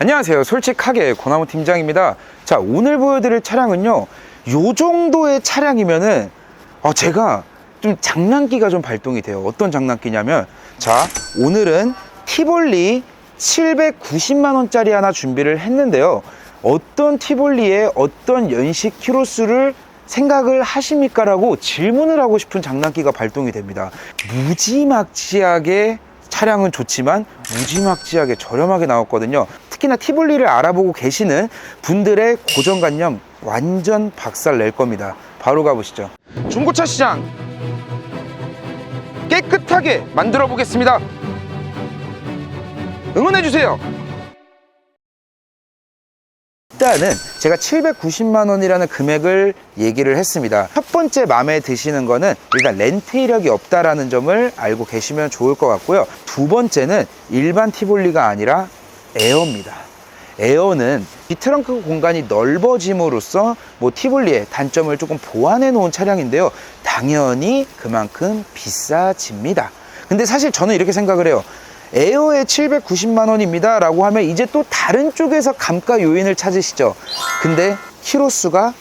안녕하세요. 솔직하게 고나무 팀장입니다. 자, 오늘 보여드릴 차량은요. 요 정도의 차량이면은 어, 제가 좀 장난기가 좀 발동이 돼요. 어떤 장난기냐면 자, 오늘은 티볼리 790만 원짜리 하나 준비를 했는데요. 어떤 티볼리의 어떤 연식 키로수를 생각을 하십니까? 라고 질문을 하고 싶은 장난기가 발동이 됩니다. 무지막지하게 차량은 좋지만 무지막지하게 저렴하게 나왔거든요. 특히나 티볼리를 알아보고 계시는 분들의 고정관념 완전 박살 낼 겁니다. 바로 가보시죠. 중고차 시장 깨끗하게 만들어 보겠습니다. 응원해 주세요. 일단은 제가 790만 원이라는 금액을 얘기를 했습니다. 첫 번째 마음에 드시는 거는 일단 렌트 이력이 없다라는 점을 알고 계시면 좋을 것 같고요. 두 번째는 일반 티볼리가 아니라 에어입니다. 에어는 이 트렁크 공간이 넓어짐으로써 뭐 티볼리의 단점을 조금 보완해 놓은 차량인데요. 당연히 그만큼 비싸집니다. 근데 사실 저는 이렇게 생각을 해요. 에어에 790만 원입니다 라고 하면 이제 또 다른 쪽에서 감가 요인을 찾으시죠 근데 키로수가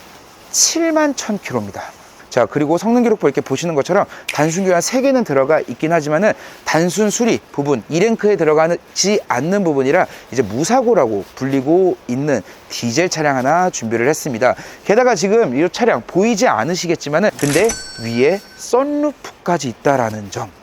7만 1000km입니다 자 그리고 성능 기록부 이렇게 보시는 것처럼 단순 교환 3개는 들어가 있긴 하지만은 단순 수리 부분 2랭크에 들어가지 않는 부분이라 이제 무사고라고 불리고 있는 디젤 차량 하나 준비를 했습니다. 게다가 지금 이 차량 보이지 않으시겠지만은 근데 위에 썬루프까지 있다라는 점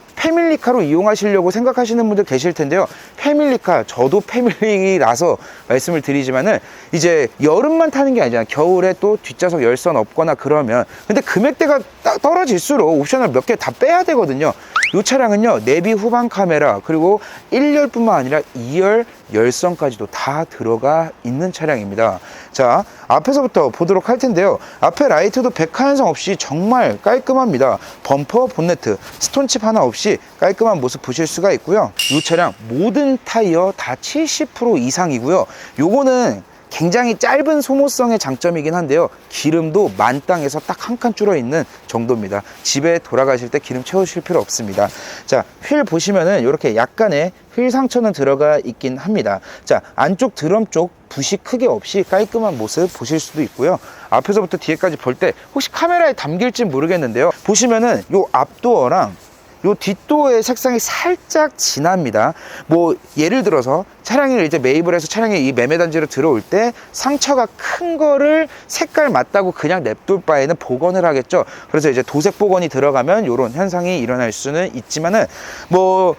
패밀리카로 이용하시려고 생각하시는 분들 계실 텐데요. 패밀리카, 저도 패밀리라서 말씀을 드리지만은 이제 여름만 타는 게 아니잖아요. 겨울에 또 뒷좌석 열선 없거나 그러면. 근데 금액대가 따- 떨어질수록 옵션을 몇 개 다 빼야 되거든요. 이 차량은요, 내비 후방 카메라, 그리고 1열뿐만 아니라 2열 열선까지도 다 들어가 있는 차량입니다. 자, 앞에서부터 보도록 할 텐데요. 앞에 라이트도 백화현상 없이 정말 깔끔합니다. 범퍼, 본네트, 스톤칩 하나 없이 깔끔한 모습 보실 수가 있고요. 이 차량 모든 타이어 다 70% 이상이고요. 요거는 굉장히 짧은 소모성의 장점이긴 한데요. 기름도 만땅에서 딱 한 칸 줄어 있는 정도입니다. 집에 돌아가실 때 기름 채우실 필요 없습니다. 자, 휠 보시면은 이렇게 약간의 휠 상처는 들어가 있긴 합니다. 자, 안쪽 드럼 쪽 붓이 크게 없이 깔끔한 모습 보실 수도 있고요. 앞에서부터 뒤에까지 볼 때 혹시 카메라에 담길지 모르겠는데요. 보시면은 요 앞도어랑 요 뒷도어의 색상이 살짝 진합니다. 뭐 예를 들어서 차량을 이제 매입을 해서 차량에 이 매매 단지로 들어올 때 상처가 큰 거를 색깔 맞다고 그냥 냅둘 바에는 복원을 하겠죠. 그래서 이제 도색 복원이 들어가면 이런 현상이 일어날 수는 있지만은 뭐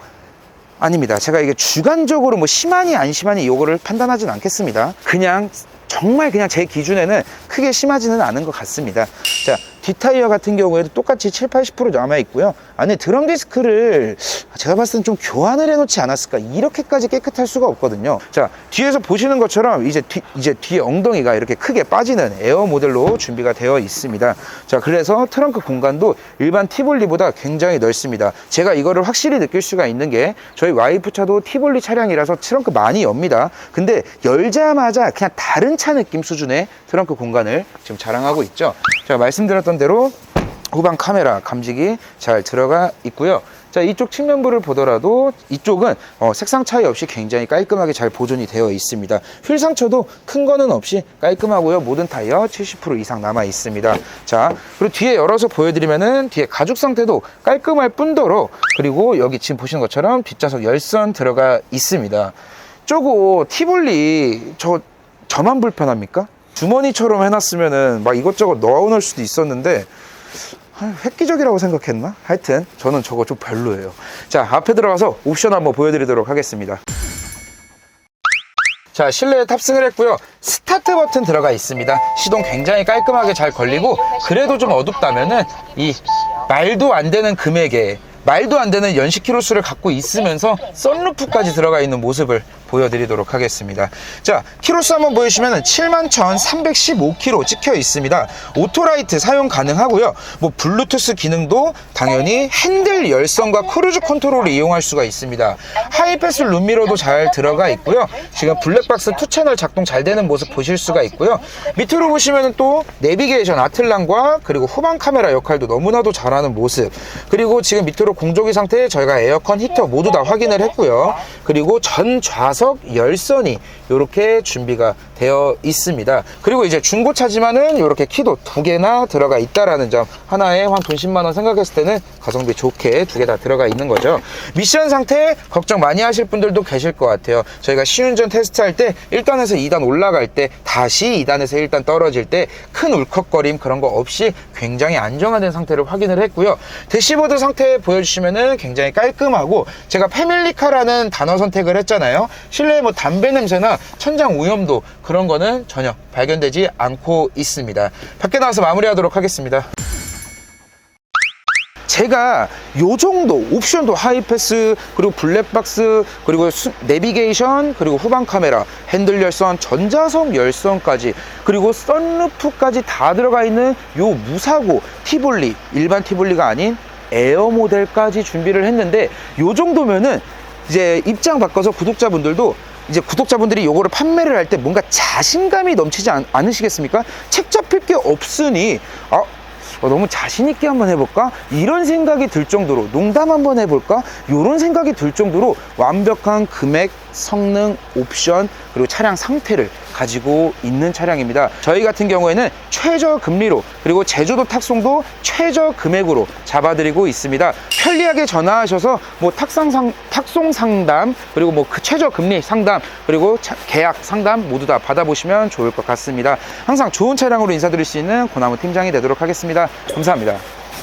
아닙니다. 제가 이게 주관적으로 뭐 심하니 안 심하니 이거를 판단하진 않겠습니다. 그냥 정말 그냥 제 기준에는 크게 심하지는 않은 것 같습니다. 자, 뒷타이어 같은 경우에도 똑같이 7, 80% 남아 있고요. 안에 드럼 디스크를 제가 봤을 땐 좀 교환을 해놓지 않았을까. 이렇게까지 깨끗할 수가 없거든요. 자, 뒤에서 보시는 것처럼 이제 뒤, 이제 뒤에 엉덩이가 이렇게 크게 빠지는 에어 모델로 준비가 되어 있습니다. 자, 그래서 트렁크 공간도 일반 티볼리보다 굉장히 넓습니다. 제가 이거를 확실히 느낄 수가 있는 게 저희 와이프 차도 티볼리 차량이라서 트렁크 많이 엽니다. 근데 열자마자 그냥 다른 차 느낌 수준의 트렁크 공간을 지금 자랑하고 있죠. 제가 말씀드렸던 대로 후방 카메라 감지기 잘 들어가 있고요. 자 이쪽 측면부를 보더라도 이쪽은 어, 색상 차이 없이 굉장히 깔끔하게 잘 보존이 되어 있습니다. 휠 상처도 큰 거는 없이 깔끔하고요. 모든 타이어 70% 이상 남아 있습니다. 자 그리고 뒤에 열어서 보여드리면은 뒤에 가죽 상태도 깔끔할 뿐더러 그리고 여기 지금 보시는 것처럼 뒷좌석 열선 들어가 있습니다. 저거 티볼리 저 저만 불편합니까? 주머니처럼 해놨으면은 막 이것저것 넣어놓을 수도 있었는데 아, 획기적이라고 생각했나? 하여튼 저는 저거 좀 별로예요. 자 앞에 들어가서 옵션 한번 보여드리도록 하겠습니다. 자 실내에 탑승을 했고요 스타트 버튼 들어가 있습니다 시동 굉장히 깔끔하게 잘 걸리고 그래도 좀 어둡다면은 이 말도 안 되는 금액에 말도 안 되는 연식 키로수를 갖고 있으면서 썬루프까지 들어가 있는 모습을 보여드리도록 하겠습니다. 자, 키로수 한번 보여주시면 71,315km 찍혀 있습니다. 오토라이트 사용 가능하고요. 뭐 블루투스 기능도 당연히 핸들 열선과 크루즈 컨트롤을 이용할 수가 있습니다. 하이패스 룸미러도 잘 들어가 있고요. 지금 블랙박스 투 채널 작동 잘 되는 모습 보실 수가 있고요. 밑으로 보시면 또 내비게이션 아틀란과 그리고 후방 카메라 역할도 너무나도 잘하는 모습. 그리고 지금 밑으로 공조기 상태에 저희가 에어컨 히터 모두 다 확인을 했고요. 그리고 전 좌석 좌석 열선이 이렇게 준비가 되어 있습니다. 그리고 이제 중고차지만은 이렇게 키도 두 개나 들어가 있다라는 점 하나에 한 돈 10만 원 생각했을 때는 가성비 좋게 두 개 다 들어가 있는 거죠. 미션 상태 걱정 많이 하실 분들도 계실 것 같아요. 저희가 시운전 테스트할 때 1단에서 2단 올라갈 때 다시 2단에서 1단 떨어질 때 큰 울컥거림 그런 거 없이 굉장히 안정화된 상태를 확인을 했고요. 대시보드 상태 보여주시면은 굉장히 깔끔하고 제가 패밀리카라는 단어 선택을 했잖아요. 실내에 뭐 담배 냄새나 천장 오염도 그런 거는 전혀 발견되지 않고 있습니다. 밖에 나와서 마무리하도록 하겠습니다. 제가 요 정도 옵션도 하이패스 그리고 블랙박스 그리고 수- 내비게이션 그리고 후방 카메라 핸들 열선 전자석 열선까지 그리고 썬루프까지 다 들어가 있는 요 무사고 티볼리 일반 티볼리가 아닌 에어 모델까지 준비를 했는데 요 정도면은 이제 입장 바꿔서 구독자분들도 이제 구독자분들이 요거를 판매를 할 때 뭔가 자신감이 넘치지 않, 않으시겠습니까? 책 잡힐 게 없으니 아 어, 너무 자신 있게 한번 해볼까? 이런 생각이 들 정도로 농담 한번 해볼까? 이런 생각이 들 정도로 완벽한 금액, 성능, 옵션 그리고 차량 상태를 가지고 있는 차량입니다. 저희 같은 경우에는 최저 금리로 그리고 제조도 탁송도 최저 금액으로 잡아드리고 있습니다. 편리하게 전화하셔서 뭐 탁상 상, 탁송 상담 그리고 뭐 그 최저 금리 상담 그리고 차- 계약 상담 모두 다 받아보시면 좋을 것 같습니다. 항상 좋은 차량으로 인사드릴 수 있는 고나무 팀장이 되도록 하겠습니다. 감사합니다.